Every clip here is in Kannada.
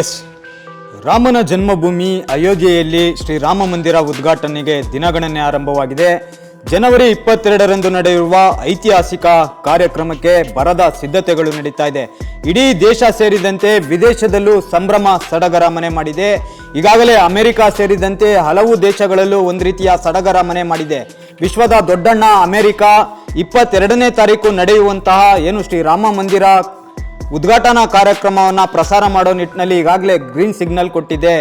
ಎಸ್ ರಾಮನ ಜನ್ಮಭೂಮಿ ಅಯೋಧ್ಯೆಯಲ್ಲಿ ಶ್ರೀರಾಮ ಮಂದಿರ ಉದ್ಘಾಟನೆಗೆ ದಿನಗಣನೆ ಆರಂಭವಾಗಿದೆ. ಜನವರಿ ಇಪ್ಪತ್ತೆರಡರಂದು ನಡೆಯುವ ಐತಿಹಾಸಿಕ ಕಾರ್ಯಕ್ರಮಕ್ಕೆ ಬರದ ಸಿದ್ಧತೆಗಳು ನಡೀತಾ ಇದೆ. ಇಡೀ ದೇಶ ಸೇರಿದಂತೆ ವಿದೇಶದಲ್ಲೂ ಸಂಭ್ರಮ ಸಡಗರ ಮನೆ ಮಾಡಿದೆ. ಈಗಾಗಲೇ ಅಮೆರಿಕ ಸೇರಿದಂತೆ ಹಲವು ದೇಶಗಳಲ್ಲೂ ಒಂದು ರೀತಿಯ ಸಡಗರ ಮನೆ ಮಾಡಿದೆ. ವಿಶ್ವದ ದೊಡ್ಡಣ್ಣ ಅಮೆರಿಕ ಇಪ್ಪತ್ತೆರಡನೇ ತಾರೀಕು ನಡೆಯುವಂತಹ ಏನು ಶ್ರೀರಾಮ ಮಂದಿರ ಉದ್ಘಾಟನಾ ಕಾರ್ಯಕ್ರಮವನ್ನು ಪ್ರಸಾರ ಮಾಡೋ ನಿಟ್ಟಿನಲ್ಲಿ ಈಗಾಗಲೇ ಗ್ರೀನ್ ಸಿಗ್ನಲ್ ಕೊಟ್ಟಿದೆ.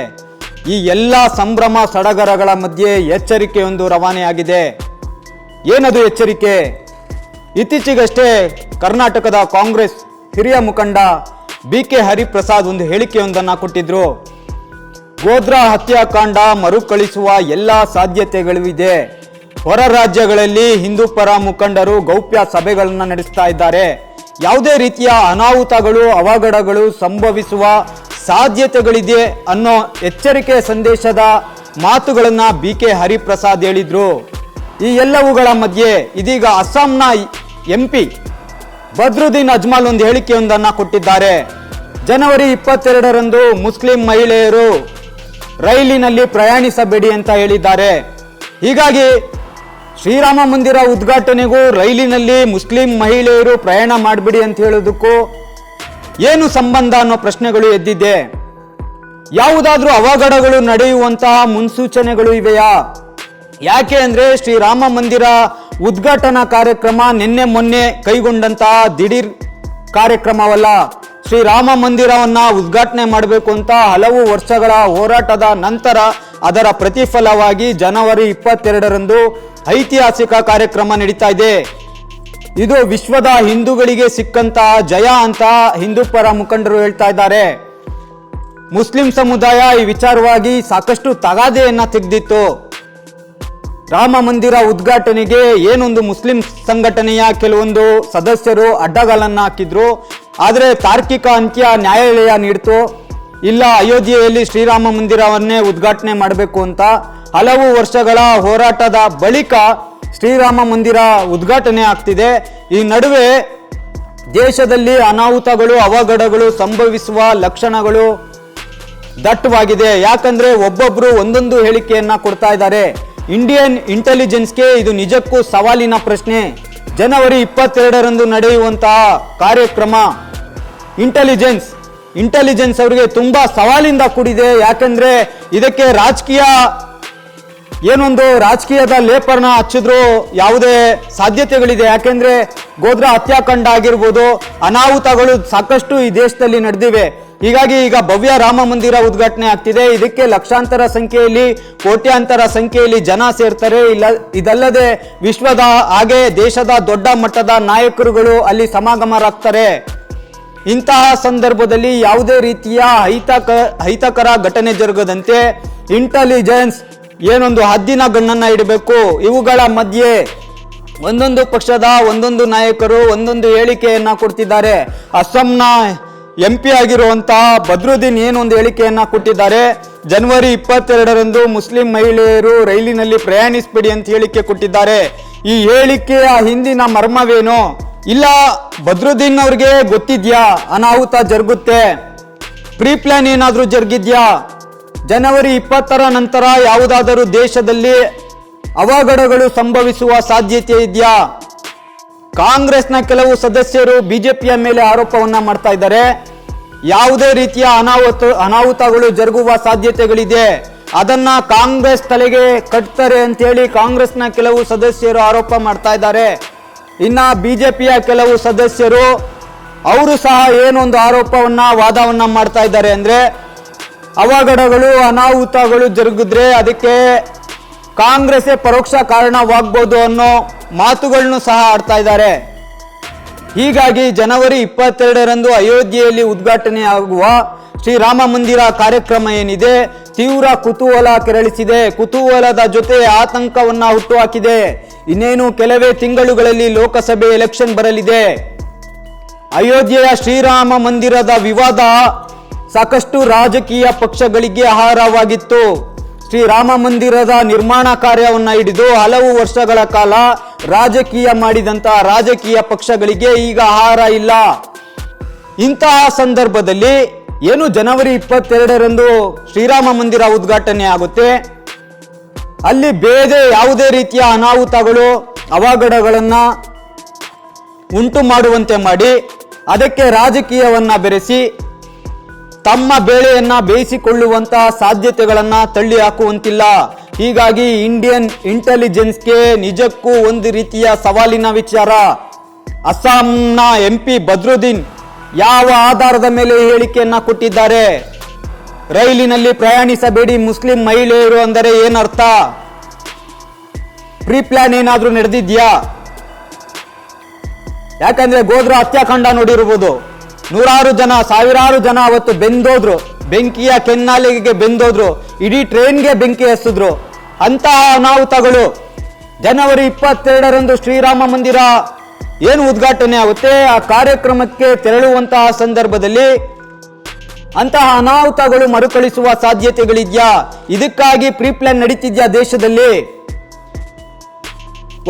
ಈ ಎಲ್ಲ ಸಂಭ್ರಮ ಸಡಗರಗಳ ಮಧ್ಯೆ ಎಚ್ಚರಿಕೆಯೊಂದು ರವಾನೆಯಾಗಿದೆ. ಏನದು ಎಚ್ಚರಿಕೆ? ಇತ್ತೀಚೆಗಷ್ಟೇ ಕರ್ನಾಟಕದ ಕಾಂಗ್ರೆಸ್ ಹಿರಿಯ ಮುಖಂಡ ಬಿ ಕೆ ಹರಿಪ್ರಸಾದ್ ಒಂದು ಹೇಳಿಕೆಯೊಂದನ್ನು ಕೊಟ್ಟಿದ್ರು. ಗೋಧ್ರಾ ಹತ್ಯಾಕಾಂಡ ಮರುಕಳಿಸುವ ಎಲ್ಲ ಸಾಧ್ಯತೆಗಳು ಇದೆ. ಹೊರ ರಾಜ್ಯಗಳಲ್ಲಿ ಹಿಂದೂ ಪರ ಮುಖಂಡರು ಗೌಪ್ಯ ಸಭೆಗಳನ್ನು ನಡೆಸ್ತಾ ಇದ್ದಾರೆ. ಯಾವುದೇ ರೀತಿಯ ಅನಾಹುತಗಳು, ಅವಘಡಗಳು ಸಂಭವಿಸುವ ಸಾಧ್ಯತೆಗಳಿದೆ ಅನ್ನೋ ಎಚ್ಚರಿಕೆ ಸಂದೇಶದ ಮಾತುಗಳನ್ನು ಬಿ ಕೆ ಹರಿಪ್ರಸಾದ್ ಹೇಳಿದರು. ಈ ಎಲ್ಲವುಗಳ ಮಧ್ಯೆ ಇದೀಗ ಅಸ್ಸಾಂನ ಎಂ ಪಿ ಬದ್ರುದ್ದೀನ್ ಅಜ್ಮಾಲ್ ಒಂದು ಹೇಳಿಕೆಯೊಂದನ್ನು ಕೊಟ್ಟಿದ್ದಾರೆ. ಜನವರಿ ಇಪ್ಪತ್ತೆರಡರಂದು ಮುಸ್ಲಿಂ ಮಹಿಳೆಯರು ರೈಲಿನಲ್ಲಿ ಪ್ರಯಾಣಿಸಬೇಡಿ ಅಂತ ಹೇಳಿದ್ದಾರೆ. ಹೀಗಾಗಿ ಶ್ರೀರಾಮ ಮಂದಿರ ಉದ್ಘಾಟನೆಗೂ ರೈಲಿನಲ್ಲಿ ಮುಸ್ಲಿಂ ಮಹಿಳೆಯರು ಪ್ರಯಾಣ ಮಾಡಬೇಡಿ ಅಂತ ಹೇಳೋದಕ್ಕೂ ಏನು ಸಂಬಂಧ ಅನ್ನೋ ಪ್ರಶ್ನೆಗಳು ಎದ್ದಿದೆ. ಯಾವುದಾದ್ರೂ ಅವಘಡಗಳು ನಡೆಯುವಂತಹ ಮುನ್ಸೂಚನೆಗಳು ಇವೆಯಾ? ಯಾಕೆ ಅಂದ್ರೆ ಶ್ರೀರಾಮ ಮಂದಿರ ಉದ್ಘಾಟನಾ ಕಾರ್ಯಕ್ರಮ ನಿನ್ನೆ ಮೊನ್ನೆ ಕೈಗೊಂಡಂತಹ ದಿಢೀರ್ ಕಾರ್ಯಕ್ರಮವಲ್ಲ. ಶ್ರೀರಾಮ ಮಂದಿರವನ್ನ ಉದ್ಘಾಟನೆ ಮಾಡಬೇಕು ಅಂತ ಹಲವು ವರ್ಷಗಳ ಹೋರಾಟದ ನಂತರ ಅದರ ಪ್ರತಿಫಲವಾಗಿ ಜನವರಿ ಇಪ್ಪತ್ತೆರಡರಂದು ಐತಿಹಾಸಿಕ ಕಾರ್ಯಕ್ರಮ ನಡೀತಾ ಇದೆ. ಇದು ವಿಶ್ವದ ಹಿಂದೂಗಳಿಗೆ ಸಿಕ್ಕಂತಹ ಜಯ ಅಂತ ಹಿಂದೂ ಪರ ಮುಖಂಡರು ಹೇಳ್ತಾ ಇದ್ದಾರೆ. ಮುಸ್ಲಿಂ ಸಮುದಾಯ ಈ ವಿಚಾರವಾಗಿ ಸಾಕಷ್ಟು ತಗಾದೆಯನ್ನ ತೆಗೆದಿತ್ತು. ರಾಮ ಮಂದಿರ ಉದ್ಘಾಟನೆಗೆ ಏನೊಂದು ಮುಸ್ಲಿಂ ಸಂಘಟನೆಯ ಕೆಲವೊಂದು ಸದಸ್ಯರು ಅಡ್ಡಗಾಲನ್ನ ಹಾಕಿದ್ರು. ಆದರೆ ತಾರ್ಕಿಕ ಅಂತ್ಯ ನ್ಯಾಯಾಲಯ ನೀಡಿತು. ಇಲ್ಲ, ಅಯೋಧ್ಯೆಯಲ್ಲಿ ಶ್ರೀರಾಮ ಮಂದಿರವನ್ನೇ ಉದ್ಘಾಟನೆ ಮಾಡಬೇಕು ಅಂತ ಹಲವು ವರ್ಷಗಳ ಹೋರಾಟದ ಬಳಿಕ ಶ್ರೀರಾಮ ಮಂದಿರ ಉದ್ಘಾಟನೆ ಆಗ್ತಿದೆ. ಈ ನಡುವೆ ದೇಶದಲ್ಲಿ ಅನಾಹುತಗಳು, ಅವಘಡಗಳು ಸಂಭವಿಸುವ ಲಕ್ಷಣಗಳು ದಟ್ಟವಾಗಿದೆ. ಯಾಕಂದ್ರೆ ಒಬ್ಬೊಬ್ರು ಒಂದೊಂದು ಹೇಳಿಕೆಯನ್ನ ಕೊಡ್ತಾ ಇದ್ದಾರೆ. ಇಂಡಿಯನ್ ಇಂಟೆಲಿಜೆನ್ಸ್ಗೆ ಇದು ನಿಜಕ್ಕೂ ಸವಾಲಿನ ಪ್ರಶ್ನೆ. ಜನವರಿ ಇಪ್ಪತ್ತೆರಡರಂದು ನಡೆಯುವಂತಹ ಕಾರ್ಯಕ್ರಮ ಇಂಟೆಲಿಜೆನ್ಸ್ ಇಂಟೆಲಿಜೆನ್ಸ್ ಅವರಿಗೆ ತುಂಬಾ ಸವಾಲಿಂದ ಕೂಡಿದೆ. ಯಾಕಂದ್ರೆ ಇದಕ್ಕೆ ರಾಜಕೀಯ ಏನೊಂದು ರಾಜಕೀಯದ ಲೇಪರ್ನ ಹಚ್ಚಿದ್ರು ಯಾವುದೇ ಸಾಧ್ಯತೆಗಳಿದೆ. ಯಾಕೆಂದ್ರೆ ಗೋದ್ರ ಹತ್ಯಾಕಾಂಡ ಆಗಿರ್ಬೋದು, ಅನಾಹುತಗಳು ಸಾಕಷ್ಟು ಈ ದೇಶದಲ್ಲಿ ನಡೆದಿವೆ. ಹೀಗಾಗಿ ಈಗ ಭವ್ಯ ರಾಮ ಮಂದಿರ ಉದ್ಘಾಟನೆ ಆಗ್ತಿದೆ. ಇದಕ್ಕೆ ಲಕ್ಷಾಂತರ ಸಂಖ್ಯೆಯಲ್ಲಿ, ಕೋಟ್ಯಾಂತರ ಸಂಖ್ಯೆಯಲ್ಲಿ ಜನ ಸೇರ್ತಾರೆ. ಇಲ್ಲ, ಇದಲ್ಲದೆ ವಿಶ್ವದ ಹಾಗೆ ದೇಶದ ದೊಡ್ಡ ಮಟ್ಟದ ನಾಯಕರುಗಳು ಅಲ್ಲಿ ಸಮಾಗಮರಾಗ್ತಾರೆ. ಇಂತಹ ಸಂದರ್ಭದಲ್ಲಿ ಯಾವುದೇ ರೀತಿಯ ಅಹಿತಕ ಅಹಿತಕರ ಘಟನೆ ಜರುಗದಂತೆ ಇಂಟೆಲಿಜೆನ್ಸ್ ಏನೊಂದು ಹದ್ದಿನ ಗಣ್ಣನ್ನು ಇಡಬೇಕು. ಇವುಗಳ ಮಧ್ಯೆ ಒಂದೊಂದು ಪಕ್ಷದ ಒಂದೊಂದು ನಾಯಕರು ಒಂದೊಂದು ಹೇಳಿಕೆಯನ್ನ ಕೊಡ್ತಿದ್ದಾರೆ. ಅಸ್ಸಾಂನ ಎಂ ಪಿ ಆಗಿರುವಂತಹ ಬದ್ರುದ್ದೀನ್ ಏನೊಂದು ಹೇಳಿಕೆಯನ್ನ ಕೊಟ್ಟಿದ್ದಾರೆ. ಜನವರಿ ಇಪ್ಪತ್ತೆರಡರಂದು ಮುಸ್ಲಿಂ ಮಹಿಳೆಯರು ರೈಲಿನಲ್ಲಿ ಪ್ರಯಾಣಿಸಬೇಡಿ ಅಂತ ಹೇಳಿಕೆ ಕೊಟ್ಟಿದ್ದಾರೆ. ಈ ಹೇಳಿಕೆಯ ಹಿಂದಿನ ಮರ್ಮವೇನು? ಇಲ್ಲ ಬದ್ರುದ್ದೀನ್ ಅವ್ರಿಗೆ ಗೊತ್ತಿದ್ಯಾ? ಅನಾಹುತ ಜರುಗುತ್ತೆ. ಪ್ರೀ ಪ್ಲಾನ್ ಏನಾದರೂ ಜರುಗಿದ್ಯಾ? ಜನವರಿ ಇಪ್ಪತ್ತರ ನಂತರ ಯಾವುದಾದರೂ ದೇಶದಲ್ಲಿ ಅವಘಡಗಳು ಸಂಭವಿಸುವ ಸಾಧ್ಯತೆ ಇದೆಯಾ? ಕಾಂಗ್ರೆಸ್ನ ಕೆಲವು ಸದಸ್ಯರು ಬಿಜೆಪಿಯ ಮೇಲೆ ಆರೋಪವನ್ನು ಮಾಡ್ತಾ ಇದ್ದಾರೆ. ಯಾವುದೇ ರೀತಿಯ ಅನಾಹುತ, ಅನಾಹುತಗಳು ಜರುಗುವ ಸಾಧ್ಯತೆಗಳಿದೆ. ಅದನ್ನ ಕಾಂಗ್ರೆಸ್ ತಲೆಗೆ ಕಟ್ತಾರೆ ಅಂತೇಳಿ ಕಾಂಗ್ರೆಸ್ನ ಕೆಲವು ಸದಸ್ಯರು ಆರೋಪ ಮಾಡ್ತಾ ಇದ್ದಾರೆ. ಇನ್ನ ಬಿಜೆಪಿಯ ಕೆಲವು ಸದಸ್ಯರು ಅವರು ಸಹ ಏನೊಂದು ಆರೋಪವನ್ನ, ವಾದವನ್ನ ಮಾಡ್ತಾ ಇದ್ದಾರೆ ಅಂದ್ರೆ ಅವಘಡಗಳು, ಅನಾಹುತಗಳು ಜರುಗಿದ್ರೆ ಅದಕ್ಕೆ ಕಾಂಗ್ರೆಸ್ಸೇ ಪರೋಕ್ಷ ಕಾರಣವಾಗ್ಬೋದು ಅನ್ನೋ ಮಾತುಗಳನ್ನು ಸಹ ಆಡ್ತಾ ಇದ್ದಾರೆ. ಹೀಗಾಗಿ ಜನವರಿ ಇಪ್ಪತ್ತೆರಡರಂದು ಅಯೋಧ್ಯೆಯಲ್ಲಿ ಉದ್ಘಾಟನೆಯಾಗುವ ಶ್ರೀರಾಮ ಮಂದಿರ ಕಾರ್ಯಕ್ರಮ ಏನಿದೆ, ತೀವ್ರ ಕುತೂಹಲ ಕೆರಳಿಸಿದೆ. ಕುತೂಹಲದ ಜೊತೆ ಆತಂಕವನ್ನ ಹುಟ್ಟುಹಾಕಿದೆ ಇನ್ನೇನು ಕೆಲವೇ ತಿಂಗಳುಗಳಲ್ಲಿ ಲೋಕಸಭೆ ಎಲೆಕ್ಷನ್ ಬರಲಿದೆ. ಅಯೋಧ್ಯೆಯ ಶ್ರೀರಾಮ ಮಂದಿರದ ವಿವಾದ ಸಾಕಷ್ಟು ರಾಜಕೀಯ ಪಕ್ಷಗಳಿಗೆ ಆಹಾರವಾಗಿತ್ತು. ಶ್ರೀರಾಮ ಮಂದಿರದ ನಿರ್ಮಾಣ ಕಾರ್ಯವನ್ನು ಹಿಡಿದು ಹಲವು ವರ್ಷಗಳ ಕಾಲ ರಾಜಕೀಯ ಮಾಡಿದಂತಹ ರಾಜಕೀಯ ಪಕ್ಷಗಳಿಗೆ ಈಗ ಆಹಾರ ಇಲ್ಲ. ಇಂತಹ ಸಂದರ್ಭದಲ್ಲಿ ಏನು ಜನವರಿ ಇಪ್ಪತ್ತೆರಡರಂದು ಶ್ರೀರಾಮ ಮಂದಿರ ಉದ್ಘಾಟನೆ ಆಗುತ್ತೆ? ಅಲ್ಲಿ ಬೇರೆ ಯಾವುದೇ ರೀತಿಯ ಅನಾಹುತಗಳು, ಅವಘಡಗಳನ್ನು ಉಂಟು ಮಾಡುವಂತೆ ಮಾಡಿ, ಅದಕ್ಕೆ ರಾಜಕೀಯವನ್ನು ಬೆರೆಸಿ, ತಮ್ಮ ಬೇಳೆಯನ್ನು ಬೇಯಿಸಿಕೊಳ್ಳುವಂತಹ ಸಾಧ್ಯತೆಗಳನ್ನು ತಳ್ಳಿ ಹಾಕುವಂತಿಲ್ಲ. ಹೀಗಾಗಿ ಇಂಡಿಯನ್ ಇಂಟೆಲಿಜೆನ್ಸ್ಗೆ ನಿಜಕ್ಕೂ ಒಂದು ರೀತಿಯ ಸವಾಲಿನ ವಿಚಾರ. ಅಸ್ಸಾಂನ ಎಂ ಪಿ ಬದ್ರುದ್ದೀನ್ ಯಾವ ಆಧಾರದ ಮೇಲೆ ಹೇಳಿಕೆಯನ್ನು ಹೇಳಿಕೆಯನ್ನ ಕೊಟ್ಟಿದ್ದಾರೆ? ರೈಲಿನಲ್ಲಿ ಪ್ರಯಾಣಿಸಬೇಡಿ ಮುಸ್ಲಿಂ ಮಹಿಳೆಯರು ಅಂದರೆ ಏನರ್ಥ? ಪ್ರೀ ಪ್ಲಾನ್ ಏನಾದರೂ ನಡೆದಿದ್ಯಾ? ಯಾಕಂದ್ರೆ ಗೋದ್ರ ಹತ್ಯಾಕಾಂಡ ನೋಡಿರ್ಬೋದು. ನೂರಾರು ಜನ, ಸಾವಿರಾರು ಜನ ಅವತ್ತು ಬೆಂದೋದ್ರು. ಬೆಂಕಿಯ ಕೆನ್ನಾಲಿಗೆ ಬೆಂದೋದ್ರು. ಇಡೀ ಟ್ರೈನ್ಗೆ ಬೆಂಕಿ ಹಸಿದ್ರು ಅಂತಹ ಅನಾಹುತಗಳು ಜನವರಿ ಇಪ್ಪತ್ತೆರಡರಂದು ಶ್ರೀರಾಮ ಮಂದಿರ. ಏನು ಉದ್ಘಾಟನೆ ಆಗುತ್ತೆ? ಆ ಕಾರ್ಯಕ್ರಮಕ್ಕೆ ತೆರಳುವಂತಹ ಸಂದರ್ಭದಲ್ಲಿ ಅಂತಹ ಅನಾಹುತಗಳು ಮರುಕಳಿಸುವ ಸಾಧ್ಯತೆಗಳಿದೆಯಾ? ಇದಕ್ಕಾಗಿ ಪ್ರೀ ಪ್ಲಾನ್ ನಡೀತಿದ್ಯಾ ದೇಶದಲ್ಲಿ?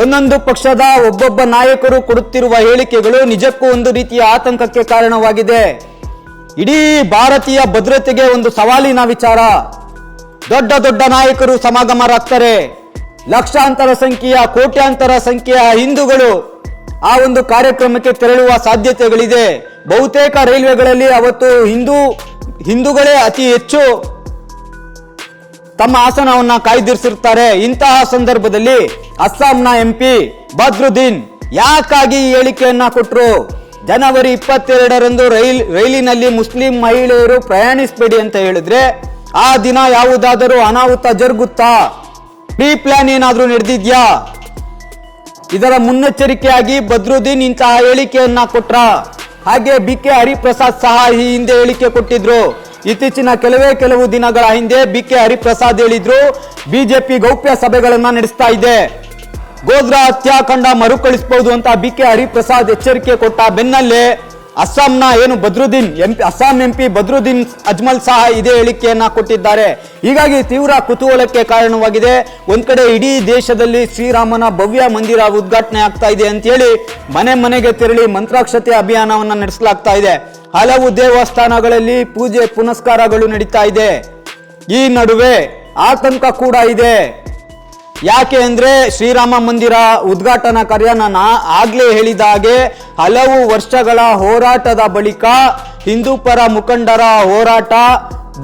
ಒಂದೊಂದು ಪಕ್ಷದ ಒಬ್ಬೊಬ್ಬ ನಾಯಕರು ಕೊಡುತ್ತಿರುವ ಹೇಳಿಕೆಗಳು ನಿಜಕ್ಕೂ ಒಂದು ರೀತಿಯ ಆತಂಕಕ್ಕೆ ಕಾರಣವಾಗಿದೆ. ಇಡೀ ಭಾರತೀಯ ಭದ್ರತೆಗೆ ಒಂದು ಸವಾಲಿನ ವಿಚಾರ. ದೊಡ್ಡ ದೊಡ್ಡ ನಾಯಕರು ಸಮಾಗಮರಾಗ್ತಾರೆ. ಲಕ್ಷಾಂತರ ಸಂಖ್ಯೆಯ, ಕೋಟ್ಯಾಂತರ ಸಂಖ್ಯೆಯ ಹಿಂದೂಗಳು ಆ ಒಂದು ಕಾರ್ಯಕ್ರಮಕ್ಕೆ ತೆರಳುವ ಸಾಧ್ಯತೆಗಳಿದೆ. ಬಹುತೇಕ ರೈಲ್ವೆಗಳಲ್ಲಿ ಅವತ್ತು ಹಿಂದೂ ಹಿಂದೂಗಳೇ ಅತಿ ಹೆಚ್ಚು ತಮ್ಮ ಆಸನವನ್ನ ಕಾಯ್ದಿರಿಸಿರ್ತಾರೆ. ಇಂತಹ ಸಂದರ್ಭದಲ್ಲಿ ಅಸ್ಸಾಂನ ಎಂಪಿ ಬದ್ರುದ್ದೀನ್ ಯಾಕಾಗಿ ಈ ಹೇಳಿಕೆಯನ್ನ ಕೊಟ್ಟರು ಜನವರಿ ಇಪ್ಪತ್ತೆರಡರಂದು ರೈಲ್, ರೈಲಿನಲ್ಲಿ ಮುಸ್ಲಿಂ ಮಹಿಳೆಯರು ಪ್ರಯಾಣಿಸಬೇಡಿ ಅಂತ ಹೇಳಿದ್ರೆ, ಆ ದಿನ ಯಾವುದಾದರೂ ಅನಾಹುತ ಜರುಗುತ್ತಾ? ಪ್ರೀ ಪ್ಲಾನ್ ಏನಾದರೂ ನಡೆದಿದ್ಯಾ? ಇದರ ಮುನ್ನೆಚ್ಚರಿಕೆಯಾಗಿ ಬದ್ರುದ್ದೀನ್ ಇಂತಹ ಹೇಳಿಕೆಯನ್ನ ಕೊಟ್ರ? ಹಾಗೆ ಬಿ ಕೆ ಹರಿಪ್ರಸಾದ್ ಸಹ ಈ ಹಿಂದೆ ಹೇಳಿಕೆ ಕೊಟ್ಟಿದ್ರು. ಇತ್ತೀಚಿನ ಕೆಲವೇ ಕೆಲವು ದಿನಗಳ ಹಿಂದೆ ಬಿ ಕೆ ಹರಿಪ್ರಸಾದ್ ಹೇಳಿದ್ರು, ಬಿಜೆಪಿ ಗೌಪ್ಯ ಸಭೆಗಳನ್ನ ನಡೆಸ್ತಾ ಇದೆ. ಗೋಧ್ರಾ ಹತ್ಯಾಕಾಂಡ ಮರುಕಳಿಸಬಹುದು ಅಂತ ಬಿ ಕೆ ಹರಿಪ್ರಸಾದ್ ಎಚ್ಚರಿಕೆ ಕೊಟ್ಟ ಬೆನ್ನಲ್ಲೇ ಅಸ್ಸಾಂನ ಏನು ಬದ್ರುದ್ದೀನ್ ಎಂಪಿ ಅಸ್ಸಾಂ ಎಂಪಿ ಬದ್ರುದ್ದೀನ್ ಅಜ್ಮಲ್ ಸಹ ಇದೇ ಹೇಳಿಕೆಯನ್ನ ಕೊಟ್ಟಿದ್ದಾರೆ. ಹೀಗಾಗಿ ತೀವ್ರ ಕುತೂಹಲಕ್ಕೆ ಕಾರಣವಾಗಿದೆ. ಒಂದ್ ಕಡೆ ಇಡೀ ದೇಶದಲ್ಲಿ ಶ್ರೀರಾಮನ ಭವ್ಯ ಮಂದಿರ ಉದ್ಘಾಟನೆ ಆಗ್ತಾ ಇದೆ ಅಂತೇಳಿ ಮನೆ ಮನೆಗೆ ತೆರಳಿ ಮಂತ್ರಾಕ್ಷತೆ ಅಭಿಯಾನವನ್ನ ನಡೆಸಲಾಗ್ತಾ ಇದೆ. ಹಲವು ದೇವಸ್ಥಾನಗಳಲ್ಲಿ ಪೂಜೆ ಪುನಸ್ಕಾರಗಳು ನಡೀತಾ ಇದೆ. ಈ ನಡುವೆ ಆತಂಕ ಕೂಡ ಇದೆ. ಯಾಕೆ ಅಂದ್ರೆ ಶ್ರೀರಾಮ ಮಂದಿರ ಉದ್ಘಾಟನಾ ಕಾರ್ಯ ನಾನು ಆಗ್ಲೇ ಹೇಳಿದ ಹಾಗೆ ಹಲವು ವರ್ಷಗಳ ಹೋರಾಟದ ಬಳಿಕ ಹಿಂದೂ ಪರ ಮುಖಂಡರ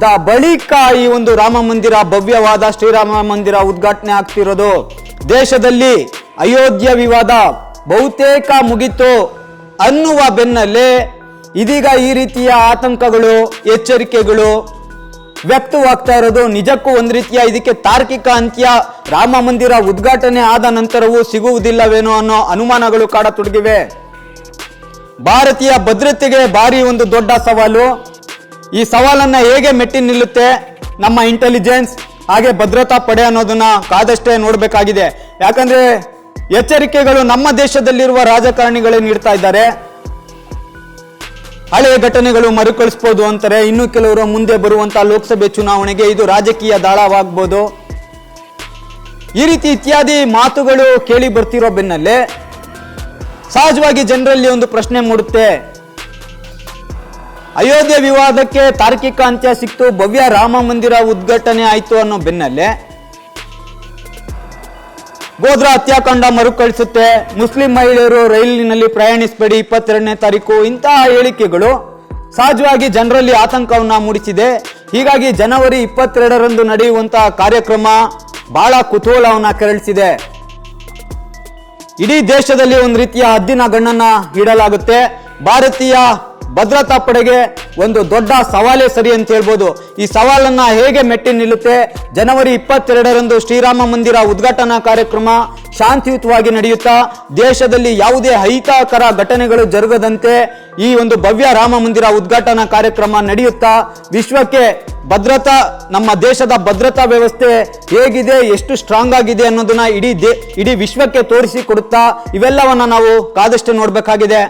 ದ ಬಳಿಕ ಈ ಒಂದು ರಾಮ ಮಂದಿರ ಭವ್ಯವಾದ ಶ್ರೀರಾಮ ಮಂದಿರ ಉದ್ಘಾಟನೆ ಆಗ್ತಿರೋದು. ದೇಶದಲ್ಲಿ ಅಯೋಧ್ಯ ವಿವಾದ ಬಹುತೇಕ ಮುಗಿತು ಅನ್ನುವ ಬೆನ್ನಲ್ಲೇ ಇದೀಗ ಈ ರೀತಿಯ ಆತಂಕಗಳು, ಎಚ್ಚರಿಕೆಗಳು ವ್ಯಕ್ತವಾಗ್ತಾ ಇರೋದು ನಿಜಕ್ಕೂ ಒಂದು ರೀತಿಯ ಇದಕ್ಕೆ ತಾರ್ಕಿಕ ಅಂತ್ಯ. ರಾಮ ಮಂದಿರ ಉದ್ಘಾಟನೆ ಆದ ನಂತರವೂ ಸಿಗುವುದಿಲ್ಲವೇನೋ ಅನ್ನೋ ಅನುಮಾನಗಳು ಕಾಡತೊಡಗಿವೆ. ಭಾರತೀಯ ಭದ್ರತೆಗೆ ಭಾರಿ ಒಂದು ದೊಡ್ಡ ಸವಾಲು. ಈ ಸವಾಲನ್ನ ಹೇಗೆ ಮೆಟ್ಟಿ ನಿಲ್ಲುತ್ತೆ? ನಮ್ಮ ಇಂಟೆಲಿಜೆನ್ಸ್ ಹಾಗೆ ಭದ್ರತಾ ಪಡೆ ಅನ್ನೋದನ್ನ ಕಾದಷ್ಟೇ ನೋಡಬೇಕಾಗಿದೆ. ಯಾಕಂದ್ರೆ ಎಚ್ಚರಿಕೆಗಳು ನಮ್ಮ ದೇಶದಲ್ಲಿರುವ ರಾಜಕಾರಣಿಗಳೇ ನೀಡ್ತಾ ಇದ್ದಾರೆ. ಹಳೆಯ ಘಟನೆಗಳು ಮರುಕಳಿಸಬಹುದು ಅಂತಾರೆ. ಇನ್ನು ಕೆಲವರು ಮುಂದೆ ಬರುವಂತಹ ಲೋಕಸಭೆ ಚುನಾವಣೆಗೆ ಇದು ರಾಜಕೀಯ ದಾಳವಾಗ್ಬೋದು. ಈ ರೀತಿ ಇತ್ಯಾದಿ ಮಾತುಗಳು ಕೇಳಿ ಬರ್ತಿರೋ ಬೆನ್ನಲ್ಲೇ ಸಹಜವಾಗಿ ಜನರಲ್ಲಿ ಒಂದು ಪ್ರಶ್ನೆ ಮೂಡುತ್ತೆ. ಅಯೋಧ್ಯೆ ವಿವಾದಕ್ಕೆ ತಾರ್ಕಿಕ ಅಂತ್ಯ ಸಿಕ್ತು, ಭವ್ಯ ರಾಮ ಮಂದಿರ ಉದ್ಘಾಟನೆ ಆಯಿತು ಅನ್ನೋ ಬೆನ್ನಲ್ಲೇ ಗೋಧ್ರಾ ಹತ್ಯಾಕಾಂಡ ಮರುಕಳಿಸುತ್ತೆ. ಮುಸ್ಲಿಂ ಮಹಿಳೆಯರು ರೈಲಿನಲ್ಲಿ ಪ್ರಯಾಣಿಸಬೇಡಿ. ಇಪ್ಪತ್ತೆರಡನೇ ತಾರೀಕು. ಇಂತಹ ಹೇಳಿಕೆಗಳು ಸಹಜವಾಗಿ ಜನರಲ್ಲಿ ಆತಂಕವನ್ನು ಮೂಡಿಸಿದೆ. ಹೀಗಾಗಿ ಜನವರಿ ಇಪ್ಪತ್ತೆರಡರಂದು ನಡೆಯುವಂತಹ ಕಾರ್ಯಕ್ರಮ ಬಹಳ ಕುತೂಹಲವನ್ನು ಕೆರಳಿಸಿದೆ. ಇಡೀ ದೇಶದಲ್ಲಿ ಒಂದು ರೀತಿಯ ಹದ್ದಿನ ಗಣ್ಣನ್ನು ಇಡಲಾಗುತ್ತೆ. ಭಾರತೀಯ ಭದ್ರತಾ ಪಡೆಗೆ ಒಂದು ದೊಡ್ಡ ಸವಾಲೇ ಸರಿ ಅಂತ ಹೇಳ್ಬೋದು. ಈ ಸವಾಲನ್ನ ಹೇಗೆ ಮೆಟ್ಟಿ ನಿಲ್ಲುತ್ತೆ? ಜನವರಿ ಇಪ್ಪತ್ತೆರಡರಂದು ಶ್ರೀರಾಮ ಮಂದಿರ ಉದ್ಘಾಟನಾ ಕಾರ್ಯಕ್ರಮ ಶಾಂತಿಯುತವಾಗಿ ನಡೆಯುತ್ತಾ, ದೇಶದಲ್ಲಿ ಯಾವುದೇ ಅಹಿತಕರ ಘಟನೆಗಳು ಜರುಗದಂತೆ ಈ ಒಂದು ಭವ್ಯ ರಾಮ ಮಂದಿರ ಉದ್ಘಾಟನಾ ಕಾರ್ಯಕ್ರಮ ನಡೆಯುತ್ತಾ, ವಿಶ್ವಕ್ಕೆ ಭದ್ರತಾ, ನಮ್ಮ ದೇಶದ ಭದ್ರತಾ ವ್ಯವಸ್ಥೆ ಹೇಗಿದೆ, ಎಷ್ಟು ಸ್ಟ್ರಾಂಗ್ ಆಗಿದೆ ಅನ್ನೋದನ್ನ ಇಡೀ ದೇ, ಇಡೀ ವಿಶ್ವಕ್ಕೆ ತೋರಿಸಿ ಕೊಡುತ್ತಾ, ಇವೆಲ್ಲವನ್ನ ನಾವು ಕಾದಷ್ಟು ನೋಡಬೇಕಾಗಿದೆ.